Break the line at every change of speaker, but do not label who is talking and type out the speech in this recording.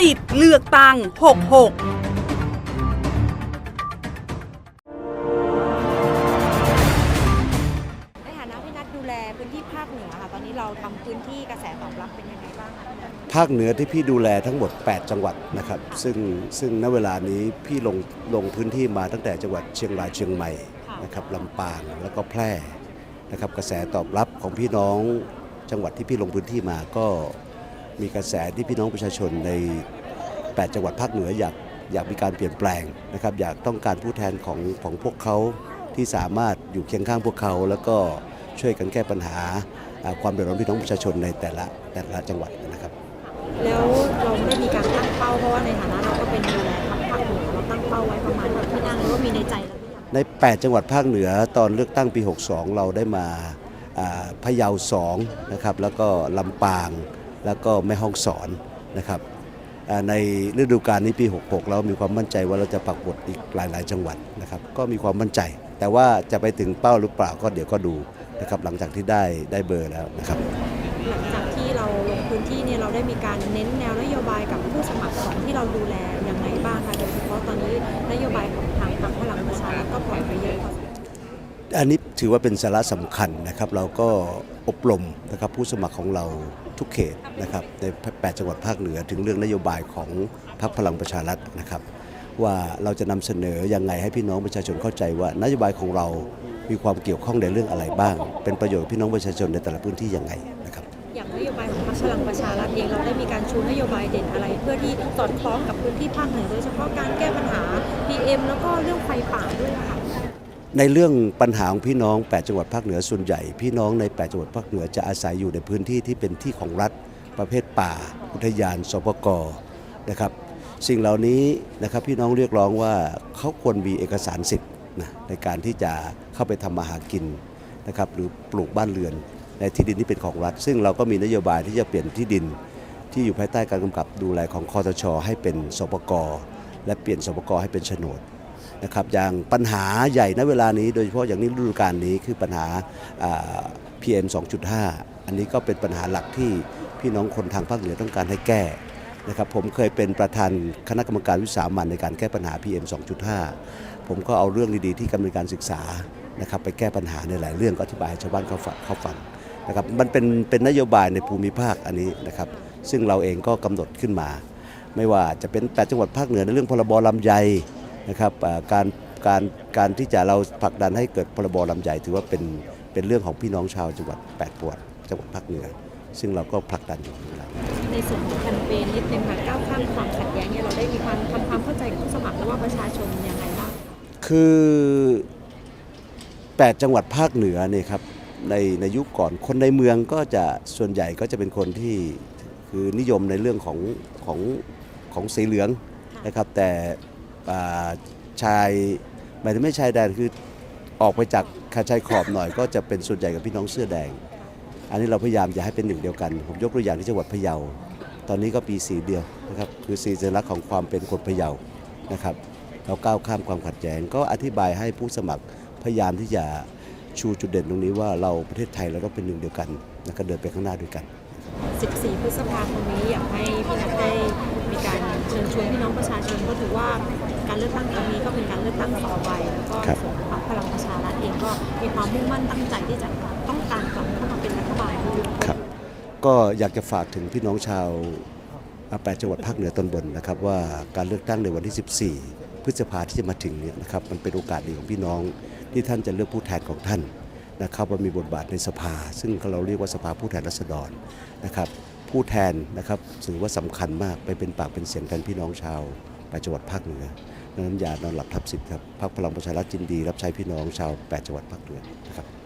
ติดเลือกตั้ง 66
ในฐานะที่นัดดูแลพื้นที่ภาคเหนือค่ะตอนนี้เราทำพื้นที่กระแสตอบรับเป็นยังไงบ้างคะ
ภาคเหนือที่พี่ดูแลทั้งหมด 8 จังหวัดนะครับ ซึ่งซึ่งณเวลานี้พี่ลงลงพื้นที่มาตั้งแต่จังหวัดเชียงรายเชียงใหม่นะครับลำปางแล้วก็แพร่นะครับกระแสตอบรับของพี่น้องจังหวัดที่พี่ลงพื้นที่มาก็ มีกระแสที่พี่น้องประชาชนใน 8 จังหวัดภาคเหนืออยากอยากมีการเปลี่ยนแปลงนะครับ อยากต้องการผู้แทนของของพวกเขาที่สามารถอยู่เคียงข้างพวกเขา แล้วก็ช่วยกันแก้ปัญหาอ่าความเดือดร้อนพี่น้องประชาชนในแต่ละแต่ละจังหวัดนะครับ
แล้วเราได้มีการตั้งเป้าเพราะว่าในฐานะเราก็เป็นดูแลทางภาคเหนือเราตั้งเป้าไว้ประมาณแบบที่นั่งหรือว่ามีในใจแล้วหรือยัง
ใน 8 จังหวัดภาคเหนือตอนเลือกตั้งปี 62 เราได้มาอ่าพะเยา2นะครับแล้วก็ลำปาง แล้วก็แม่ฮ่องสอนนะครับในฤดูกาลนี้ปี 66เรามีความมั่นใจว่าเราจะปักบดอีกหลาย ๆ จังหวัดนะครับก็มีความมั่นใจ แต่ว่าจะไปถึงเป้าหรือเปล่าก็เดี๋ยวก็ดูนะครับหลังจากที่ได้ได้เบอร์แล้วนะครับ
หลังจากที่เราลงพื้นที่เนี่ยเราได้มีการเน้นแนวนโยบายกับผู้สมัครของที่เราดูแลยังไงบ้างคะโดยเฉพาะตอนนี้นโยบายของทางพรรคพลังประชารัฐก็ปล่อยไปเยอะพอ
อันนี้ถือว่าเป็นสาระสำคัญนะครับ เราก็อบรมนะครับผู้สมัครของเราทุกเขตนะครับใน 8 จังหวัดภาคเหนือถึงเรื่องนโยบายของพรรคพลังประชารัฐนะครับ ว่าเราจะนำเสนอยังไงให้พี่น้องประชาชนเข้าใจว่านโยบายของเรามีความเกี่ยวข้องในเรื่องอะไรบ้าง เป็นประโยชน์กับพี่น้องประชาชนในแต่ละพื้นที่ยังไงนะครับ
อย่างนโยบายของพรรคพลังประชารัฐเองเราได้มีการชูนโยบายเด่นอะไร เพื่อที่สอดคล้องกับพื้นที่ภาคเหนือโดยเฉพาะการแก้ปัญหา PM แล้วก็เรื่องไฟป่าด้วยนะคะ
ในเรื่องปัญหาของพี่น้อง 8 จังหวัดภาคเหนือส่วนใหญ่ พี่น้องใน 8 จังหวัดภาคเหนือจะอาศัยอยู่ในพื้นที่ที่เป็นที่ของรัฐประเภทป่า อุทยานสปกนะครับสิ่งเหล่านี้นะครับพี่น้องเรียกร้องว่าเขาควรมีเอกสารสิทธิ์นะในการที่จะเข้าไปทำมาหากินนะครับหรือปลูกบ้านเรือนในที่ดินที่เป็นของรัฐ ซึ่งเราก็มีนโยบายที่จะเปลี่ยนที่ดินที่อยู่ภายใต้การกำกับดูแลของคอตชให้เป็นสปกและเปลี่ยนสปกให้เป็นโฉนด นะครับอย่างปัญหาใหญ่ณเวลานี้ โดยเฉพาะอย่างนี้ฤดูกาลนี้คือปัญหาอ่า PM 2.5 อันนี้ก็เป็นปัญหาหลักที่พี่น้องคนทางภาคเหนือต้องการให้แก้นะครับผมเคยเป็นประธานคณะกรรมการวิสามันในการแก้ปัญหา PM 2.5 ผมก็เอาเรื่องดีๆที่กำลังการศึกษานะครับไปแก้ปัญหาในหลายเรื่องก็อธิบายให้ชาวบ้านเขาฟังเขาฟังนะครับมันเป็นเป็นนโยบายในภูมิภาคอันนี้นะครับซึ่งเราเองก็กำหนดขึ้นมา ไม่ว่าจะเป็นแปดจังหวัดภาคเหนือในเรื่องพรบลำไย นะครับอ่าการการการที่จะเราผลักดันให้เกิดพรบลำใหญ่ถือว่าเป็นเป็นเรื่องของพี่น้องชาวจังหวัดแปดปวดจังหวัดภาคเหนือ ซึ่งเราก็ผลักดันอยู่แล้ว
ในส่วนของแคมเปญนิดนึงค่ะก้าวข้ามความขัดแย้งเนี่ยเราได้มีความทำความเข้าใจกับผู้สมัครหรือว่าประชาชนยังไงบ้าง
คือ 8 จังหวัดภาคเหนือเนี่ยครับในในยุคก่อนคนในเมืองก็จะส่วนใหญ่ก็จะเป็นคนที่คือนิยมในเรื่องของของของสีเหลืองนะครับแต่อ่า ชายหมายถึงไม่ชายแดนคือออกไปจากคาชายขอบหน่อย ก็จะเป็นส่วนใหญ่กับพี่น้องเสื้อแดง อันนี้เราพยายามจะให้เป็นหนึ่งเดียวกัน ผมยกตัวอย่างที่จังหวัดพะเยา ตอนนี้ก็ปีสีเดียวนะครับคือสีสัญลักษณ์ของความเป็นคนพะเยานะครับเราก้าวข้ามความขัดแย้งก็อธิบายให้ผู้สมัครพยายามที่จะชูจุดเด่นตรงนี้ว่าเราประเทศไทยเราต้องเป็นหนึ่งเดียวกันแล้วก็เดินไปข้างหน้าด้วยกัน
14 พฤษภาคมนี้อยากให้พี่นัทได้มีการเชิญชวนพี่น้องประชาชนก็ถือว่า การเลือกตั้งครั้งนี้ก็เป็นการเลือกตั้งต่อไปแล้วก็
ครับ
ส่วนของพรรคพลังประชารัฐเองก็มีความมุ่งมั่นตั้งใจที่จะต้องการกลับเข้ามาเป็นรัฐบาลด้วย
ครับก็อยากจะฝากถึงพี่น้องชาวอ่าแปดจังหวัดภาคเหนือตอนบนนะครับว่าการเลือกตั้งในวันที่ 14 พฤษภาที่จะมาถึงเนี่ยนะครับมันเป็นโอกาสดีของพี่น้องที่ท่านจะเลือกผู้แทนของท่านนะครับว่ามีบทบาทในสภา ซึ่งเราเรียกว่าสภาผู้แทนราษฎรนะครับผู้แทนนะครับถือว่าสำคัญมากไปเป็นปากเป็นเสียงแทนพี่น้องชาวแปดจังหวัดภาคเหนือ ดังนั้นอย่านอนหลับทับสิทธิ์ครับพรรคพลังประชารัฐจินดี รับใช้พี่น้องชาวแปดจังหวัดภาคเหนือนะครับ